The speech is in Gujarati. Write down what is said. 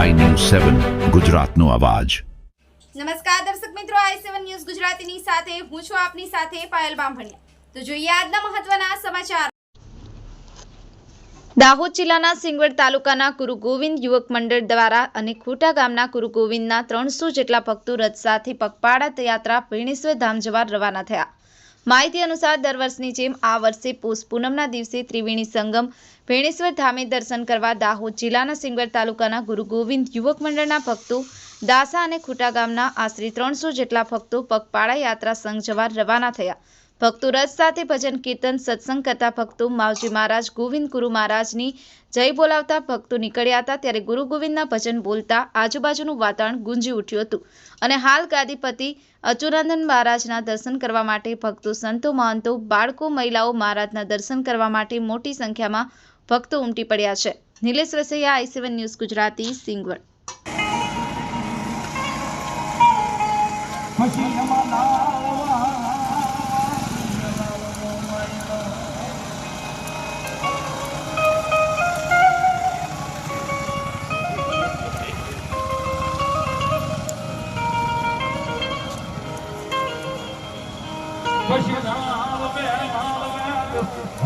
સેવન, ગુજરાતનો અવાજ. નમસ્કાર દર્શક મિત્રો, આઈ સેવન ન્યૂઝ ગુજરાતીની સાથે હું છું આપની સાથે પાયલ બામભણિયા. તો જોઈએ આજના મહત્વના સમાચાર. દાહોદ જિલ્લાના સિંગવડ તાલુકાના ગુરુ ગોવિંદ યુવક મંડળ દ્વારા અને ખોટા ગામના ગુરુ ગોવિંદના ત્રણસો જેટલા ભક્તો રથ સાથે પગપાળા યાત્રા પીણેશ્વર ધામ જવા રવાના થયા. માહિતી અનુસાર દર વર્ષની જેમ આ વર્ષે પોષ પૂનમના દિવસે ત્રિવેણી સંગમ, ભેણેશ્વર ધામે દર્શન કરવા દાહોદ જિલ્લાના સિંગર તાલુકાના ગુરુ ગોવિંદ યુવક મંડળના ભક્તો, દાસા અને ખુટા ગામના આશરે ત્રણસો જેટલા ભક્તો પગપાળા યાત્રા સંઘ જવા રવાના થયા. ભક્તો રસ સાથે ભજન કીર્તન સત્સંગ કરતા ભક્તો માવજી મહારાજ ગોવિંદ ગુરુ મહારાજની જય બોલાવતા ભક્તો નીકળ્યા હતા ત્યારે ગુરુ ગોવિંદના ભજન બોલતા આજુબાજુનું વાતાવરણ ગુંજી ઉઠ્યું હતું અને હાલ ગાદીપતિ અચુરાનંદ મહારાજના દર્શન કરવા માટે ભક્તો, સંતો, મહંતો, બાળકો, મહિલાઓ મહારાજના દર્શન કરવા માટે મોટી સંખ્યામાં ભક્તો ઉમટી પડ્યા છે. Nilesh Rasaiya, I seven news Gujarati, Singvad. પછી